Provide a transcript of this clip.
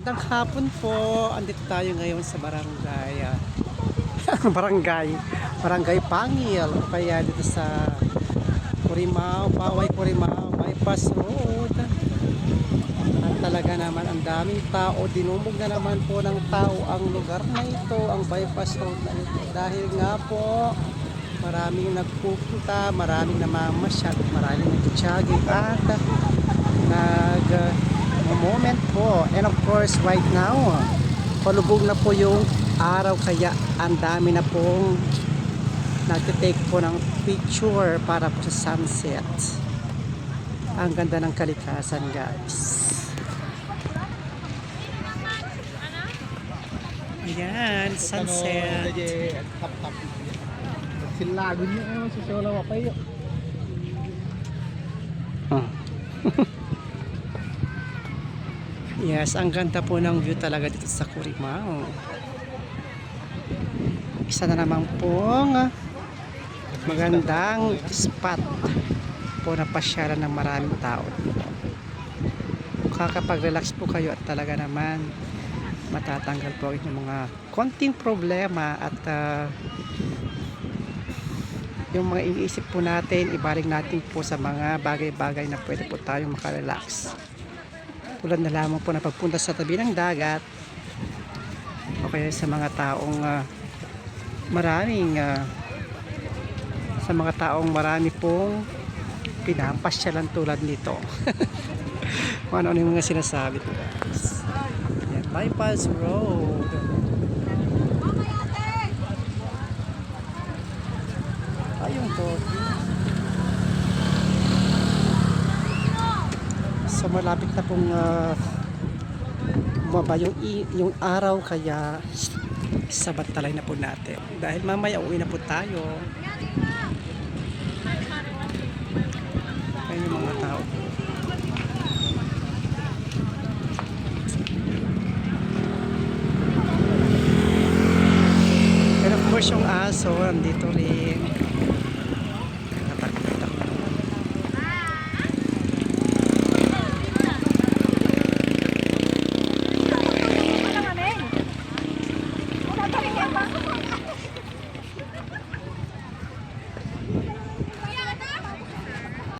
Magandang hapon po. Andito tayo ngayon sa barangay. ah, barangay. Barangay Pangil. Kaya dito sa Kurimao, Paway Kurimao, Bypass Road. At talaga naman ang daming tao. Dinumog na naman po ng tao ang lugar na ito, ang Bypass Road na ito. Dahil nga po, maraming nagpupunta, maraming namamasyal, maraming nag-jogging at nag moment po. And of course right now palubog na po yung araw kaya ang dami na pong nagtitake po ng picture para po sa sunset. Ang ganda ng kalikasan guys. Ayan sunset. Silago niyo eh, solo wa kayo. Ah. Yes, ang ganda po ng view talaga dito sa Curimao. Isa na naman pong magandang spot po na pasyalan ng maraming tao. Kakapag-relax po kayo at talaga naman matatanggal po ang mga konting problema at ah, yung mga iniisip po natin, ibalik natin po sa mga bagay-bagay na pwede po tayong makarelax. Tulad na lamang po na pagpunta sa tabi ng dagat o kaya sa mga taong ah, maraming ah, sa mga taong marami pong pinapasyalan tulad nito. Kung ano yung mga sinasabi ko guys. Yan, bypass road. Ayun po. Malapit na pong uh, bumaba yung, yung araw kaya sabantalay na po natin. Dahil mamaya uwi na po tayo. Ayun yung mga tao. And of course yung aso, nandito rin.